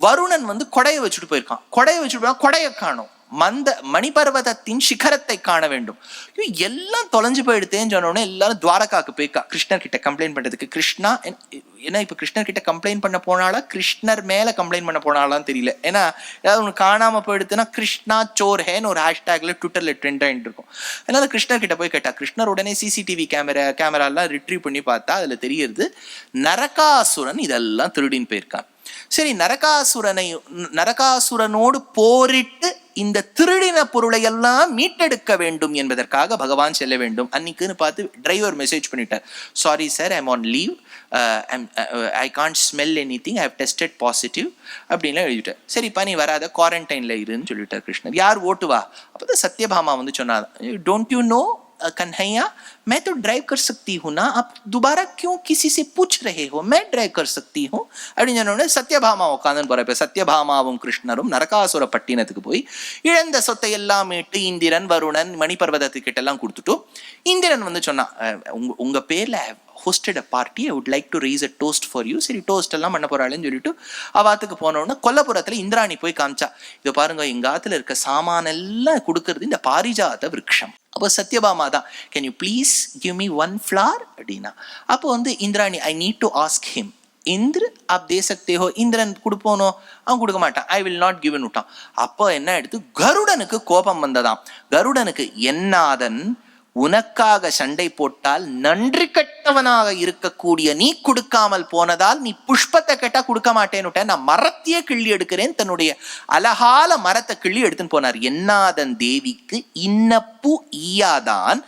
வருணன் வந்து கொடையை வச்சுட்டு போயிருக்கான். கொடையை வச்சுட்டு போனா கொடையை காணும். மந்த மணிபர்வதத்தின் சிகரத்தை காண வேண்டும். எல்லாம் தொலைஞ்சு போயிடுதேன்னு சொன்ன எல்லாரும் துவாரகாக்கு போய்க்கா கிருஷ்ணர் கிட்ட கம்ப்ளைண்ட் பண்றதுக்கு. கிருஷ்ணா ஏன்னா இப்ப கிருஷ்ணர் கிட்ட கம்ப்ளைண்ட் பண்ண போனாலா கிருஷ்ணர் மேல கம்ப்ளைண்ட் பண்ண போனாலான்னு தெரியல. ஏன்னா ஏதாவது ஒன்று காணாம போயிடுதுன்னா கிருஷ்ணா சோர் ஹேன்னு ஒரு ஹேஷ்டேக்ல ட்விட்டர்ல ட்ரெண்ட் ஆகிட்டு இருக்கும். அதனால கிருஷ்ணர் கிட்ட போய் கேட்டா கிருஷ்ணர் உடனே சிசிடிவி கேமரா கேமராலாம் ரிட்ரீவ் பண்ணி பார்த்தா அதுல தெரியுது நரகாசுரன் இதெல்லாம் திருடின்னு போயிருக்கான். சரி நரகாசுரனை நரகாசுரனோடு போரிட்டு இந்த திருடின பொருளை எல்லாம் மீட்டெடுக்க வேண்டும் என்பதற்காக பகவான் செல்ல வேண்டும். அன்னைக்குன்னு பார்த்து டிரைவர் மெசேஜ் பண்ணிட்டார். Sorry sir I'm on leave I can't smell anything I tested positive அப்படின்லாம் எழுதிட்டார். சரிப்பா நீ வராத. குவாரண்டைனில் இருன்னு சொல்லிட்டார் கிருஷ்ணர். யார் ஓட்டுவா? அப்பதான் சத்யபாமா வந்து சொன்னார். டோன்ட் யூ நோ कन्हैया मैं तो ड्राइव कर सकती हूँ ना आप दोबारा क्यों किसी से पूछ रहे हो मैं ड्राइव कर सकती हूँ அப்படின்னு சொன்ன உடனே சத்யபாமா உட்காந்துன்னு போற இப்ப சத்யபாமாவும் கிருஷ்ணரும் நரகாசுர பட்டினத்துக்கு போய் இழந்த சொத்தை எல்லாம் மீட்டு இந்திரன் வருணன் மணிபர்வதத்துக்கிட்ட எல்லாம் கொடுத்துட்டு இந்திரன் வந்து சொன்னான் "அஹ், உங்க உங்க பேர்ல hosted a party I would like to raise a toast for you சரி டோஸ்ட் எல்லாம் பண்ண போறாளேன்னு சொல்லிட்டு அவாத்துக்கு போன உடனே கொல்லப்புறத்துல இந்திராணி போய் காமிச்சா இதை பாருங்க எங்க ஆத்துல இருக்க சாமான் எல்லாம் கொடுக்கறது இந்த பாரிஜாத விருட்சம் அப்போ சத்யபாமா தான் can you please give me one flower அப்படின்னா அப்போ வந்து Indrani I need to ask him Indra app தே ஹோ இந்திரன் கொடுப்போனோ? அவன் கொடுக்க மாட்டான். ஐ வில் நாட் கிவன் விட்டான் அப்போ என்ன எடுத்து கருடனுக்கு கோபம் வந்ததாம். கருடனுக்கு என்னாதன் உனக்காக சண்டை போட்டால் நன்றி கெட்டவனாக இருக்கக்கூடிய நீ கொடுக்காமல் போனதால் நீ புஷ்பத்தை கேட்டா கொடுக்க மாட்டேன்னு நான் மரத்தையே கிள்ளி எடுக்கிறேன். தன்னுடைய அழகால மரத்தை கிள்ளி எடுத்துன்னு போனார். என்னாதன் தேவிக்கு இன்னப்பூ ஈயாதான்.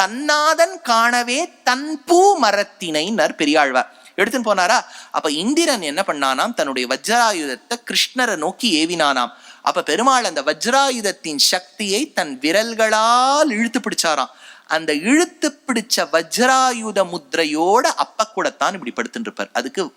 தன்னாதன் காணவே தன் பூ மரத்தினைனர் பெரியாழ்வார். எடுத்துன்னு போனாரா? அப்ப இந்திரன் என்ன பண்ணானாம்? தன்னுடைய வஜ்ராயுதத்தை கிருஷ்ணரை நோக்கி ஏவினானாம். அப்ப பெருமாள் அந்த வஜ்ராயுதத்தின் சக்தியை தன் விரல்களால் இழுத்து பிடிச்சாராம். அந்த இழுத்து பிடிச்ச வஜ்ராயுத முத்திரையோட அப்ப கூடத்தான் இப்படி படுத்துட்டு இருப்பார் அதுக்கு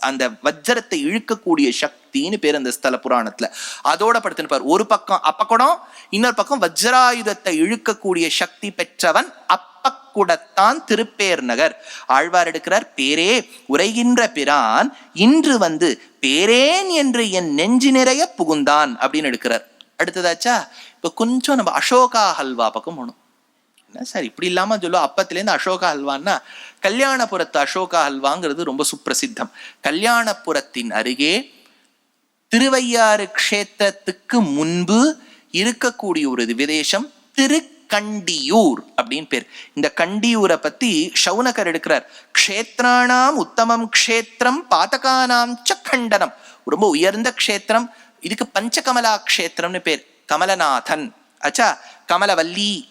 அந்த வஜ்ரத்தை இழுக்கக்கூடிய சக்தின்னு பேர் அந்த ஸ்தல புராணத்துல. அதோட படுத்திருப்பார் ஒரு பக்கம் அப்பக்குடம் இன்னொரு பக்கம் வஜ்ராயுதத்தை இழுக்கக்கூடிய சக்தி பெற்றவன் அப்பக்குடத்தான் திருப்பேர் நகர். ஆழ்வார் எடுக்கிறார் பேரே உரைகின்ற பிரான் இன்று வந்து பேரேன் என்று என் நெஞ்சு நிறைய புகுந்தான் அப்படின்னு எடுக்கிறார். அடுத்ததாச்சா இப்ப கொஞ்சம் நம்ம அசோகா ஹல்வா பக்கம் போகணும். என்ன சார் இப்படி இல்லாம சொல்லுவோம் அப்பத்திலேருந்து அசோகா ஹல்வான்னா கல்யாணபுரத்து அசோகா ஹல்வாங்கிறது ரொம்ப சுப்பிரசித்தம். கல்யாணபுரத்தின் அருகே திருவையாறு க்ஷேத்திரத்துக்கு முன்பு இருக்கக்கூடிய ஒரு விதேசம் திருக்கண்டியூர் அப்படின்னு பேர். இந்த கண்டியூரை பத்தி சவுனகர் எடுக்கிறார். க்ஷேத்ராணாம் உத்தமம் க்ஷேத்திரம் பாதகானாம் ச கண்டனம். ரொம்ப உயர்ந்த க்ஷேத்திரம். இதுக்கு பஞ்சகமலா க்ஷேத்திரம்னு பேர். கமலநாதன். அச்சா கமலவல்லி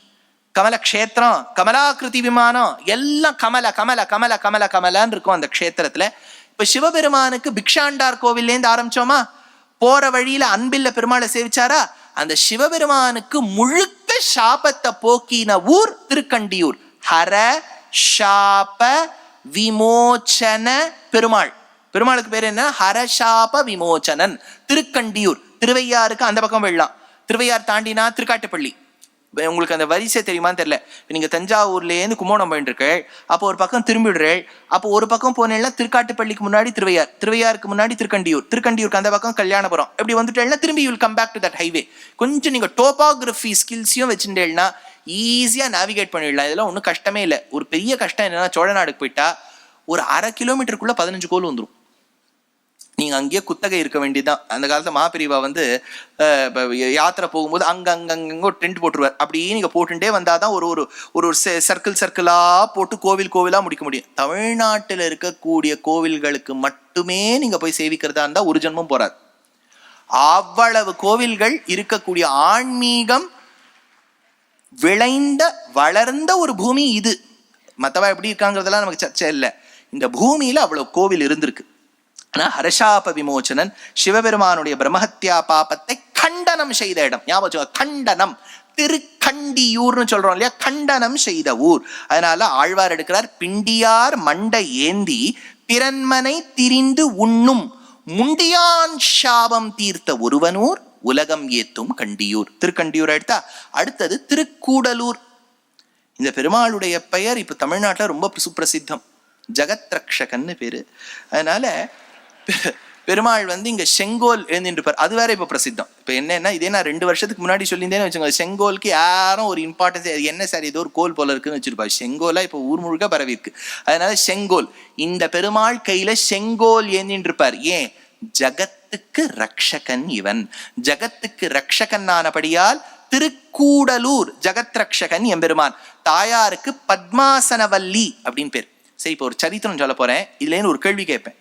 கமல க்ஷேத்திரம் கமலாகிருதி விமானம் எல்லாம் கமல கமல கமல கமல கமலன்னு இருக்கும் அந்த க்ஷேத்திரத்துல. இப்ப சிவபெருமானுக்கு பிக்ஷாண்டார் கோவில்லேருந்து ஆரம்பிச்சோமா? போற வழியில அன்பில்ல பெருமாளை சேவிச்சாரா? அந்த சிவபெருமானுக்கு முழுக்க சாபத்தை போக்கின ஊர் திருக்கண்டியூர். ஹர ஷாப விமோச்சன பெருமாள். பெருமாளுக்கு பேர் என்ன? ஹரஷாப விமோச்சனன். திருக்கண்டியூர் திருவையாருக்கு அந்த பக்கம் வெள்ளலாம் திருவையார் தாண்டினா திருக்காட்டுப்பள்ளி. உங்களுக்கு அந்த வரிசை தெரியுமான்னு தெரியல. நீங்கள் நீங்க தஞ்சாவூர்லேருந்து கும்போணம் போயிட்டு அப்போ ஒரு பக்கம் திரும்பிடுறேள். அப்போ ஒரு பக்கம் போனேன்னா திருக்காட்டுப்பள்ளிக்கு முன்னாடி திருவையார். திருவையாருக்கு முன்னாடி திருக்கண்டியூர். திருக்கண்டியூருக்கு அந்த பக்கம் கல்யாணபுரம். இப்படி வந்துட்டேன்னா திரும்பி you'll come back to that highway கொஞ்சம் நீங்க டோபாகிராஃபி ஸ்கில்ஸையும் வச்சுட்டேன்னா ஈஸியா நாவிகேட் பண்ணிடலாம். இதெல்லாம் ஒன்றும் கஷ்டமே இல்லை. ஒரு பெரிய கஷ்டம் என்னன்னா சோழநாடுக்கு போயிட்டா ஒரு அரை கிலோமீட்டருக்குள்ள பதினஞ்சு கோல் வந்துடும் நீங்கள் அங்கேயே குத்தகை இருக்க வேண்டியதுதான். அந்த காலத்தில் மாப்பிரிவா வந்து யாத்திரை போகும்போது அங்க ஒரு டென்ட் போட்டுருவார். அப்படியே நீங்கள் போட்டுட்டே வந்தாதான் ஒரு ஒரு ஒரு ஒரு சர்க்கிள் சர்க்கிளாக போட்டு கோவில் கோவிலாக முடிக்க முடியும். தமிழ்நாட்டில் இருக்கக்கூடிய கோவில்களுக்கு மட்டுமே நீங்கள் போய் சேவிக்கிறதா இருந்தால் ஒரு ஜென்மம் போகிறார் அவ்வளவு கோவில்கள் இருக்கக்கூடிய ஆன்மீகம் விளைந்த வளர்ந்த ஒரு பூமி இது. மற்றவா எப்படி இருக்காங்கிறதெல்லாம் நமக்கு சர்ச்சை இல்லை. இந்த பூமியில் அவ்வளோ கோவில் இருந்திருக்கு. ஆனால் ஹர்ஷாப விமோச்சனன் சிவபெருமானுடைய பிரம்மஹத்யா பாபத்தை கண்டனம் செய்த இடம். ஞாபகம் கண்டனம். திருக்கண்டியூர்னு சொல்றோம் இல்லையா? கண்டனம் செய்த ஊர். அதனால ஆழ்வார் எடுக்கிறார் பிண்டியார் மண்டை ஏந்தி பிறன்மனை திரிந்து உண்ணும் முண்டியான் சாபம் தீர்த்த ஒருவனூர் உலகம் ஏத்தும் கண்டியூர். திருக்கண்டியூர் எடுத்தா அடுத்தது திருக்கூடலூர். இந்த பெருமாளுடைய பெயர் இப்ப தமிழ்நாட்டில் ரொம்ப சுப்பிரசித்தம் ஜெகத்ரக்ஷகன்னு பேரு. அதனால பெருமாள் வந்து இங்க செங்கோல் எழுந்திருப்பார். அது வேற இப்ப பிரசித்தம். இப்ப என்னன்னா இதே நான் ரெண்டு வருஷத்துக்கு முன்னாடி சொல்லியிருந்தேன்னு வச்சுக்கோங்க செங்கோலுக்கு யாரும் ஒரு இம்பார்ட்டன்ஸ் என்ன சார் ஏதோ ஒரு கோல் போல இருக்குன்னு வச்சிருப்பாரு. செங்கோலா இப்ப ஊர் முழுக்க பரவி இருக்கு. அதனால செங்கோல் இந்த பெருமாள் கையில செங்கோல் ஏந்தின்னு இருப்பார் ஏன்? ஜகத்துக்கு ரக்ஷகன் இவன். ஜகத்துக்கு ரக்ஷகன்னானபடியால் திருக்கூடலூர் ஜகத் ரக்ஷகன் எம்பெருமான். தாயாருக்கு பத்மாசனவல்லி அப்படின்னு பேர். சரி இப்போ ஒரு சரித்திரம் சொல்ல போறேன். இதுலேருந்து ஒரு கேள்வி கேட்பேன்.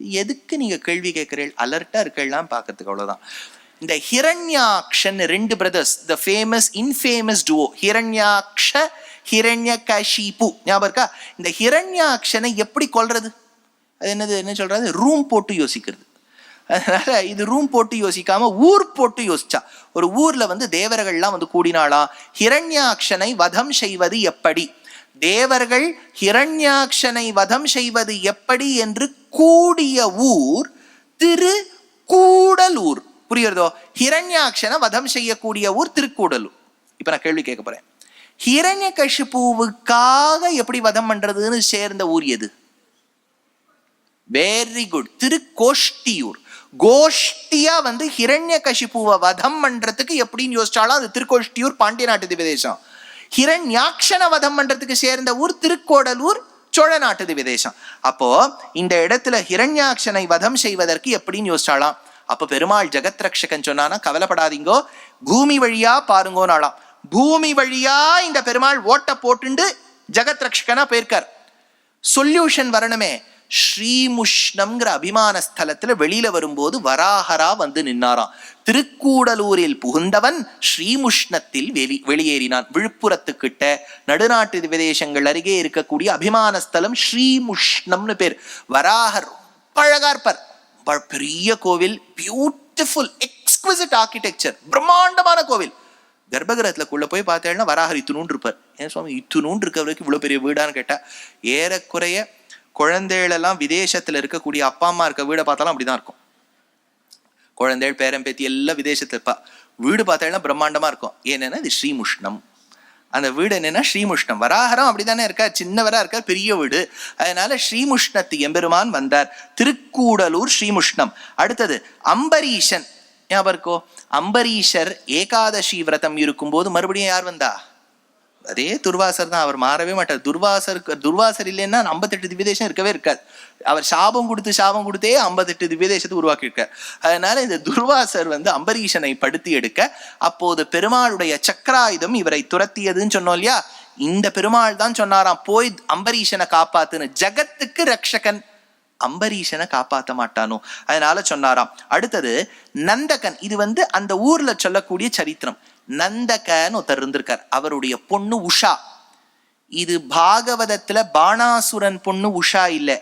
எதுக்கு நீங்க கேள்வி கேட்கிறீர்கள்? அலர்ட்டா இருக்கலாம் பார்க்கறதுக்கு அவ்வளவுதான். இந்த ஹிரண்யாக்ஷன் ரெண்டு brothers the famous infamous duo Hiranyaksha Hiranya Kashipu ஞாபகம் இருக்கா? இந்த ஹிரண்யாக்ஷனை எப்படி கொல்றது? அது என்னது என்ன சொல்றது? ரூம் போட்டு யோசிக்கிறது. அதனால இது ரூம் போட்டு யோசிக்காம ஊர் போட்டு யோசிச்சா. ஒரு ஊர்ல வந்து தேவர்கள்லாம் வந்து கூடினாளாம் ஹிரண்யாக்ஷனை வதம் செய்வது எப்படி? தேவர்கள் ஹிரண்யாக்ஷனை வதம் செய்வது எப்படி என்று கூடிய ஊர் திரு கூடலூர் புரியுறதோ ஹிரண்யாக்ஷனை வதம் செய்யக்கூடிய ஊர் திருக்கூடலூர். இப்போ நான் கேள்வி கேட்க போறேன். ஹிரண்ய கஷிப்புவுக்காக எப்படி வதம் பண்றதுன்னு சேர்ந்த ஊர் எது? Very good Thirukoshtiyur. கோஷ்டியா வந்து ஹிரண்ய கஷிப்புவை வதம் பண்றதுக்கு எப்படின்னு யோசிச்சாலும் அது திருக்கோஷ்டியூர் பாண்டிய நாட்டு பிரதேசம் ஹிரண்யாக்ஷன வதம் பண்றதுக்கு சேர்ந்த ஊர் திருக்கோடலூர் சோழ நாட்டு விதேசம். அப்போ இந்த இடத்துல ஹிரண்யாட்சனை வதம் செய்வதற்கு எப்படின்னு யோசிச்சாலாம் அப்ப பெருமாள் ஜெகத் ரக்ஷகன் சொன்னானா கவலைப்படாதீங்கோ பூமி வழியா பாருங்கோனாலாம் பூமி வழியா இந்த பெருமாள் ஓட்ட போட்டுண்டு ஜெகத் ரக்ஷகனா போயிருக்கார். சொல்யூஷன் வரணுமே ஸ்ரீமுஷ்ணம்ங்கிற அபிமான ஸ்தலத்துல வெளியில வரும்போது வராகரா வந்து நின்னாராம். திருக்கூடலூரில் புகுந்தவன் ஸ்ரீமுஷ்ணத்தில் வெளி வெளியேறினான். விழுப்புரத்துக்கிட்ட நடுநாட்டு விதேசங்கள் அருகே இருக்கக்கூடிய அபிமான ஸ்தலம் ஸ்ரீமுஷ்ணம்னு பேர். வராகர் ரொம்ப அழகா இருப்பார். ப- பெரிய கோவில் பியூட்டிஃபுல் எக்ஸ்குவிசிட் ஆர்கிடெக்சர் பிரம்மாண்டமான கோவில். கர்ப்பகிரகத்துக்குள்ள போய் பார்த்தேன்னா வராகர் இத்துணூன் இருப்பார். ஏன் சுவாமி இத்துணூன் இருக்கிறவருக்கு இவ்வளோ பெரிய வீடான்னு கேட்டால் ஏறக்குறைய குழந்தைகளெல்லாம் விதேசத்தில் இருக்கக்கூடிய அப்பா அம்மா இருக்க வீடை பார்த்தாலும் அப்படிதான் இருக்கும். குழந்தைகள் பேரன் பேத்தி எல்லாம் விதேசத்தில் இருப்பா. வீடு பார்த்தாலும் பிரம்மாண்டமாக இருக்கும். ஏன்னா இது ஸ்ரீமுஷ்ணம். அந்த வீடு என்னென்னா ஸ்ரீமுஷ்ணம். வராகரம் அப்படிதானே இருக்கார் சின்னவராக இருக்கார் பெரிய வீடு. அதனால ஸ்ரீமுஷ்ணத்து எம்பெருமான் வந்தார். திருக்கூடலூர் ஸ்ரீமுஷ்ணம். அடுத்தது அம்பரீஷன். ஞாபகம் இருக்கோ? அம்பரீஷர் ஏகாதசி விரதம் இருக்கும்போது மறுபடியும் யார் வந்தா? அதே துர்வாசர் தான் அவர் மாறவே மாட்டார். துர்வாசருக்கு துர்வாசர் இல்லைன்னா ஐம்பத்தெட்டு திவ்யதேசம் இருக்கவே இருக்காது. அவர் சாபம் கொடுத்து சாபம் கொடுத்தே ஐம்பத்தெட்டு திவ்யதேசத்தை உருவாக்கியிருக்கார். அதனால இந்த துர்வாசர் வந்து அம்பரீஷனை படுத்தி எடுக்க அப்போது பெருமாளுடைய சக்கராயுதம் இவரை துரத்தியதுன்னு சொன்னோம் இல்லையா? இந்த பெருமாள் தான் சொன்னாராம் போய் அம்பரீஷனை காப்பாத்துன்னு. ஜகத்துக்கு ரக்ஷகன் அம்பரீஷனை காப்பாற்ற மாட்டானோ? அதனால சொன்னாராம். அடுத்தது நந்தகன். இது வந்து அந்த ஊர்ல சொல்லக்கூடிய சரித்திரம். நந்தகன் ஒருத்தர் இருந்திருக்கார். அவருடைய பொண்ணு உஷா. இது பாகவதத்துல பாணாசுரன் பொண்ணு உஷா இல்லை.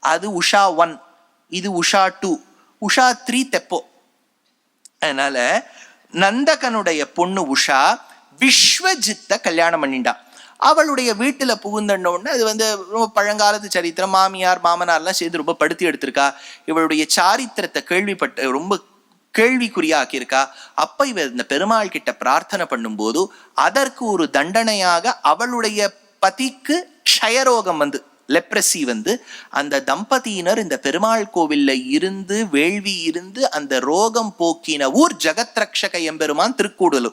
அது உஷா ஒன் இது உஷா டூ உஷா த்ரீ தெப்போ. அதனால நந்தகனுடைய பொண்ணு உஷா விஸ்வஜித்த கல்யாணம் பண்ணிண்டா அவளுடைய வீட்டுல புகுந்தோடனே அது வந்து ரொம்ப பழங்காலத்து சரித்திரம் மாமியார் மாமனார்லாம் சேர்ந்து ரொம்ப படுத்தி எடுத்திருக்கா. இவளுடைய சாரித்திரத்தை கேள்விப்பட்ட ரொம்ப கேள்விக்குறியாக்கியிருக்கா? அப்ப இவ இந்த பெருமாள் கிட்ட பிரார்த்தனை பண்ணும்போது அதற்கு ஒரு தண்டனையாக அவளுடைய பதிக்கு க்ஷயரோகம் வந்து லெப்ரசி வந்து அந்த தம்பதியினர் இந்த பெருமாள் கோவில்ல இருந்து வேள்வி இருந்து அந்த ரோகம் போக்கின ஊர் ஜெகத்ரக்ஷக எம்பெருமான் திருக்கூடலு